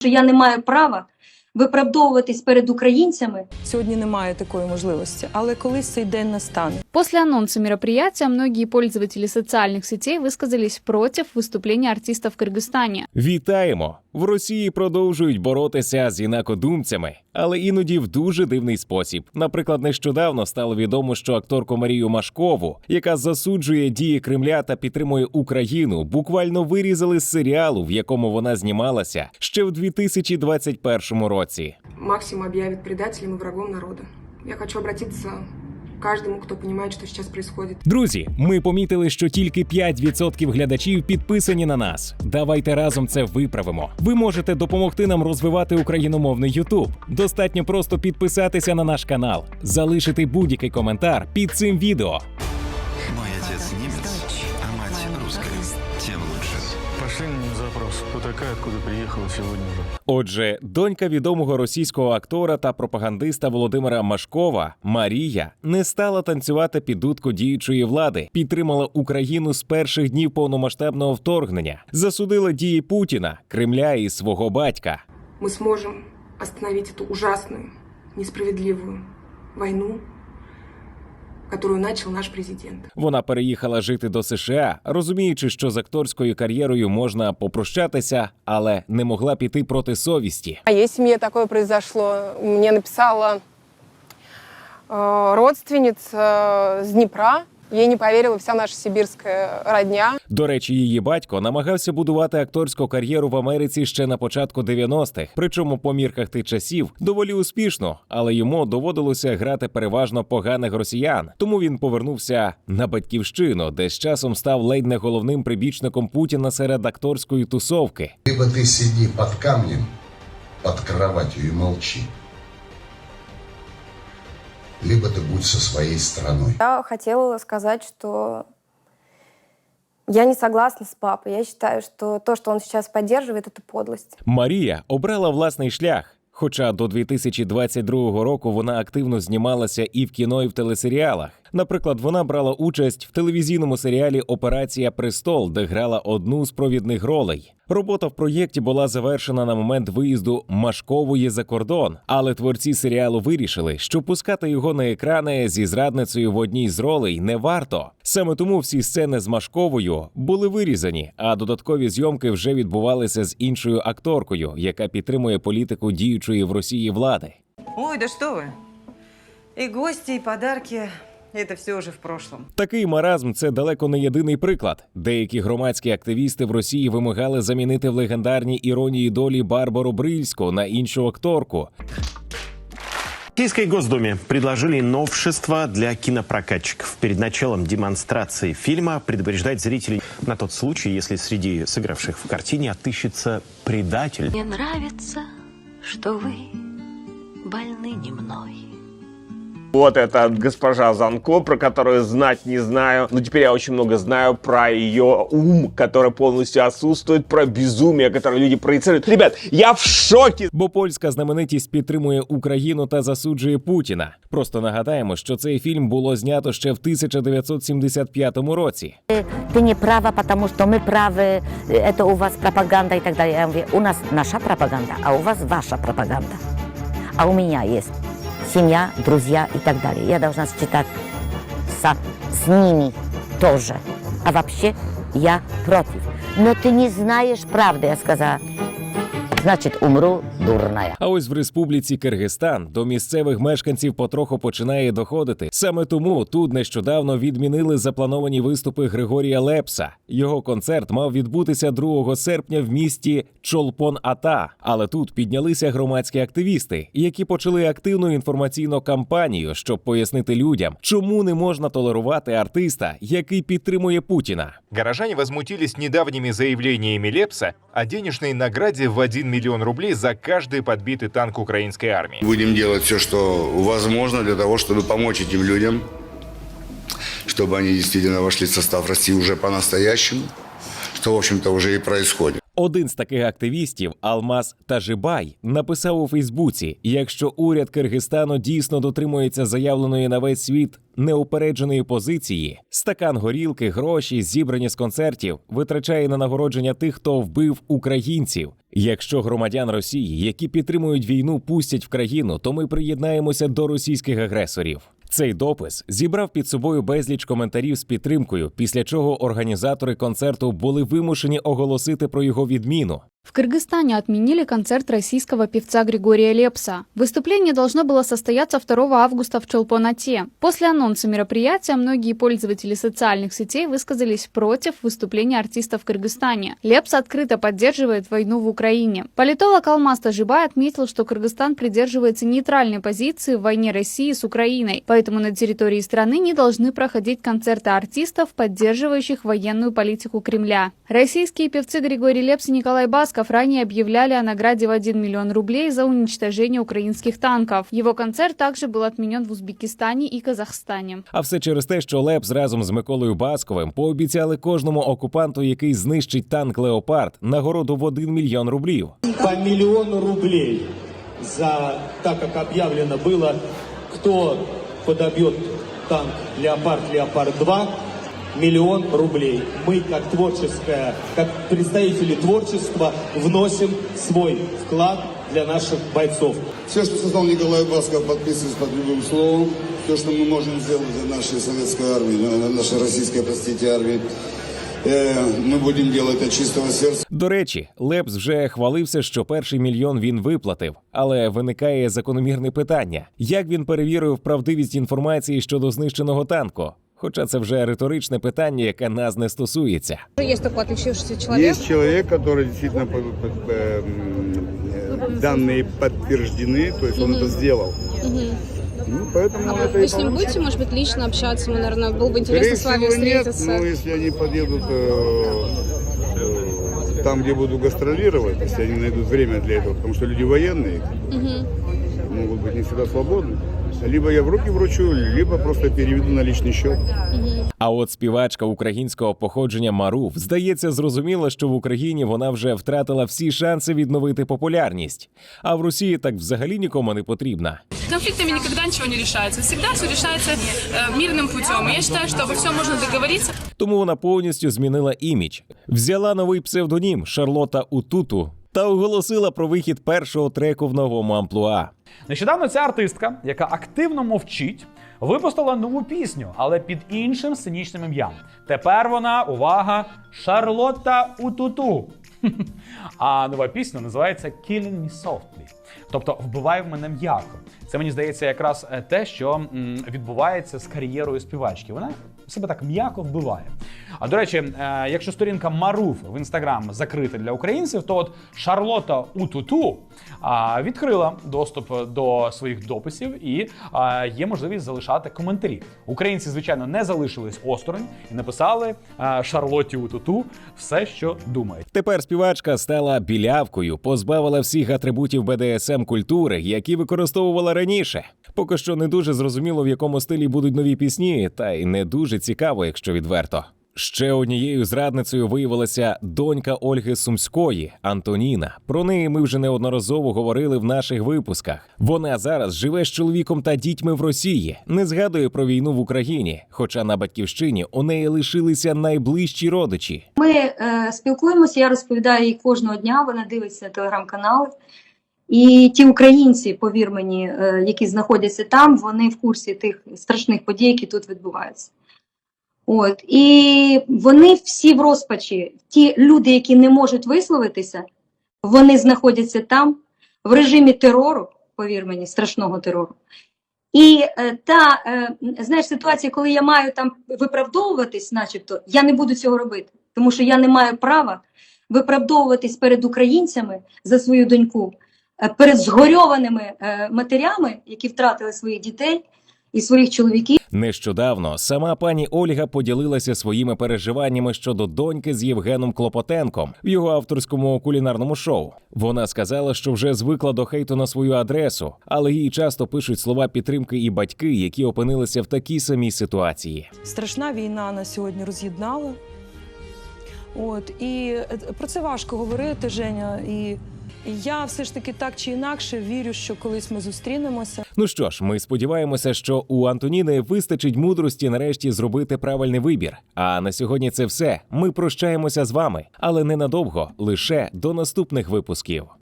що я не маю права виправдовуватись перед українцями. Сьогодні немає такої можливості, але колись цей день настане. После анонса мероприятия многие пользователи социальных сетей высказались против выступления артиста в Кыргызстане. Вітаємо! В Росії продовжують боротися з інакодумцями, але іноді в дуже дивний спосіб. Наприклад, нещодавно стало відомо, що акторку Марію Машкову, яка засуджує дії Кремля та підтримує Україну, буквально вирізали з серіалу, в якому вона знімалася ще в 2021 році. Максим объявит предателем и врагом народа. Я хочу обратиться к каждому, кто понимает, что сейчас происходит. Друзі, ми помітили, що тільки 5% глядачів підписані на нас. Давайте разом це виправимо. Ви можете допомогти нам розвивати україномовний Ютуб. Достатньо просто підписатися на наш канал, залишити будь-який коментар під цим відео. Мой отец немец, а мать русская. Тем лучше. Пошли на запрос. Кто такая, откуда приехала сегодня же. Отже, донька відомого російського актора та пропагандиста Володимира Машкова Марія не стала танцювати під дудку діючої влади, підтримала Україну з перших днів повномасштабного вторгнення, засудила дії Путіна, Кремля і свого батька. Мы сможем остановить эту ужасную, несправедливую войну, которую начал наш президент. Вона переїхала жити до США, розуміючи, що з акторською кар'єрою можна попрощатися, але не могла піти проти совісті. А є сім'я таке произошло. Мені написала э, з с Ей не поверила вся наша сибирская родня. До речі, її батько намагався будувати акторську кар'єру в Америці ще на початку 90-х, причому по мірках тих часів доволі успішно, але йому доводилося грати переважно поганих росіян. Тому він повернувся на батьківщину, де з часом став ледь не головним прибічником Путіна серед акторської тусовки. Либо ты сиди под камнем, под кроватью и молчи, либо ты будь со своей страной. Я хотела сказать, что я не согласна с папой. Я считаю, что то, что он сейчас поддерживает, это подлость. Марія обрала власний шлях. Хоча до 2022 року вона активно знімалася і в кіно, і в телесеріалах. Наприклад, вона брала участь в телевізійному серіалі Операція Престол, де грала одну з провідних ролей. Робота в проєкті була завершена на момент виїзду Машкової за кордон, але творці серіалу вирішили, що пускати його на екрани зі зрадницею в одній з ролей не варто. Саме тому всі сцени з Машковою були вирізані, а додаткові зйомки вже відбувалися з іншою акторкою, яка підтримує політику діючої в Росії влади. Ой, да что вы. И гости, и подарки – это все уже в прошлом. Такий маразм це далеко не єдиний приклад. Деякі громадські активісти в Росії вимагали замінити в легендарній іронії долі Барбару Брильську на іншу акторку. В Российской Госдуме предложили новшества для кинопрокатчиков. Перед началом демонстрации фильма предупреждать зрителей на тот случай, если среди сыгравших в картине отыщется предатель. Мне нравится, что вы больны не мной. Вот это госпожа Занко, про которую знать не знаю. Но теперь я очень много знаю про ее ум, который полностью отсутствует, про безумие, которое люди проецируют. Ребят, я в шоке! Бо польська знаменитість підтримує Україну та засуджує Путіна. Просто нагадаємо, що цей фільм було знято ще в 1975 році. Ты не права, потому что мы правы, это у вас пропаганда и так далее. Я говорю, у нас наша пропаганда, а у вас ваша пропаганда. А у меня есть семья, друзья и так далее. Я должна считать со, с ними тоже. А вообще я против. Но ты не знаешь правды, я сказала. Значит, умру дурная. А ось в республіці Киргизстан до місцевих мешканців потроху починає доходити. Саме тому тут нещодавно відмінили заплановані виступи Григорія Лепса. Його концерт мав відбутися 2 серпня в місті Чолпон Ата. Але тут піднялися громадські активісти, які почали активну інформаційну кампанію, щоб пояснити людям, чому не можна толерувати артиста, який підтримує Путіна. Горожане возмутились недавними заявлениями Лепса о денежной награде в 1 миллион рублей за каждый подбитый танк украинской армии. Будем делать все, что возможно для того, чтобы помочь этим людям, чтобы они действительно вошли в состав России уже по-настоящему, что, в общем-то, уже и происходит. Один з таких активістів, Алмаз Тажибай, написав у Фейсбуці: якщо уряд Киргизстану дійсно дотримується заявленої на весь світ неупередженої позиції, стакан горілки, гроші, зібрані з концертів, витрачає на нагородження тих, хто вбив українців. Якщо громадян Росії, які підтримують війну, пустять в країну, то ми приєднаємося до російських агресорів. Цей допис зібрав під собою безліч коментарів з підтримкою, після чого організатори концерту були вимушені оголосити про його відміну. В Кыргызстане отменили концерт российского певца Григория Лепса. Выступление должно было состояться 2 августа в Челпонате. После анонса мероприятия многие пользователи социальных сетей высказались против выступления артиста в Кыргызстане. Лепс открыто поддерживает войну в Украине. Политолог Алмаз Тажибай отметил, что Кыргызстан придерживается нейтральной позиции в войне России с Украиной, поэтому на территории страны не должны проходить концерты артистов, поддерживающих военную политику Кремля. Российские певцы Григорий Лепс и Николай Басков ранее объявляли о награде в 1 миллион рублей за уничтожение украинских танков. Его концерт также был отменен в Узбекистане и Казахстане. А все через те, що Лепс разом з Миколою Басковим пообіцяли кожному окупанту, який знищить танк Леопард, нагороду в 1 мільйон рублів. по миллиону рублей за, так как объявлено было, кто подобьет танк «Леопард», «Леопард-2», миллион рублей. Мы, как творческая, как представители творчества, вносим свой вклад для наших бойцов. Все, что создал Николай Басков, подписываюсь под любым словом. Все, что мы можем сделать для нашей советской армии, для нашей российской, простите, армии, э, мы будем делать от чистого сердца. До речі, Лепс вже хвалився, що перший мільйон він виплатив, але виникає закономірне питання: як він перевірив правдивість інформації щодо знищеного танку? Хоча це вже риторичне питання, яке нас не стосується. Есть такой отличившийся человек? Есть человек, который действительно по- по- по- м, э, данные подтверждены, то есть он Мгм. это сделал. Мгм. Ну, поэтому А это вы и с ним получилось. будете, может быть, лично общаться? Мы, наверное, было бы Скорее интересно с вами всего, нет, встретиться. но если они подъедут э, э, там, где буду гастролировать, если они найдут время для этого, потому что люди военные, Мгм. могут быть не всегда свободны, либо я в руки вручу, либо просто переведу на личный счет. А от співачка українського походження Марув здається, зрозуміла, що в Україні вона вже втратила всі шанси відновити популярність. А в Росії так взагалі нікому не потрібна. Конфликтами никогда ничего не решается. Всегда все решается э, мирным путем. И я считаю, что обо всем можно договориться. Тому вона повністю змінила імідж, взяла новий псевдонім Шарлота Утуту та оголосила про вихід першого треку в новому амплуа. Нещодавно ця артистка, яка активно мовчить, випустила нову пісню, але під іншим сценічним ім'ям. Тепер вона, увага, Шарлотта Утуту. А нова пісня називається Killing Me Softly. Тобто вбивай в мене м'яко. Це мені здається якраз е, те, що відбувається з кар'єрою співачки. Вона себе так м'яко вбиває. А до речі, е, якщо сторінка Маруф в інстаграм закрита для українців, то от Шарлота Утуту а, відкрила доступ до своїх дописів і є можливість залишати коментарі. Українці, звичайно, не залишились осторонь і написали Шарлоті Утуту все, що думають. Тепер співачка стала білявкою, позбавила всіх атрибутів БДСМ культури, які використовувала раніше. Поки що не дуже зрозуміло, в якому стилі будуть нові пісні, та й не дуже цікаво, якщо відверто. Ще однією зрадницею виявилася донька Ольги Сумської Антоніна. Про неї ми вже неодноразово говорили в наших випусках. Вона зараз живе з чоловіком та дітьми в Росії, не згадує про війну в Україні. Хоча на батьківщині у неї лишилися найближчі родичі. Ми е, спілкуємося, я розповідаю їй кожного дня, вона дивиться телеграм-канали. І ті українці, повір мені, е, які знаходяться там, вони в курсі тих страшних подій, які тут відбуваються. От. І вони всі в розпачі. Ті люди, які не можуть висловитися, вони знаходяться там в режимі терору, повір мені, страшного терору. І е, та е, знаєш, ситуація, коли я маю там виправдовуватись, начебто, я не буду цього робити, тому що я не маю права виправдовуватись перед українцями за свою доньку, е, перед згорьованими е, матерями, які втратили своїх дітей і своїх чоловіків. Нещодавно сама пані Ольга поділилася своїми переживаннями щодо доньки з Євгеном Клопотенком в його авторському кулінарному шоу. Вона сказала, що вже звикла до хейту на свою адресу, але їй часто пишуть слова підтримки і батьки, які опинилися в такій самій ситуації. Страшна війна на сьогодні роз'єднала. От і е, про це важко говорити, Женя. І і я все ж таки так чи інакше вірю, що колись ми зустрінемося. Ну що ж, ми сподіваємося, що у Антоніни вистачить мудрості нарешті зробити правильний вибір. А на сьогодні це все. Ми прощаємося з вами, але ненадовго, лише до наступних випусків.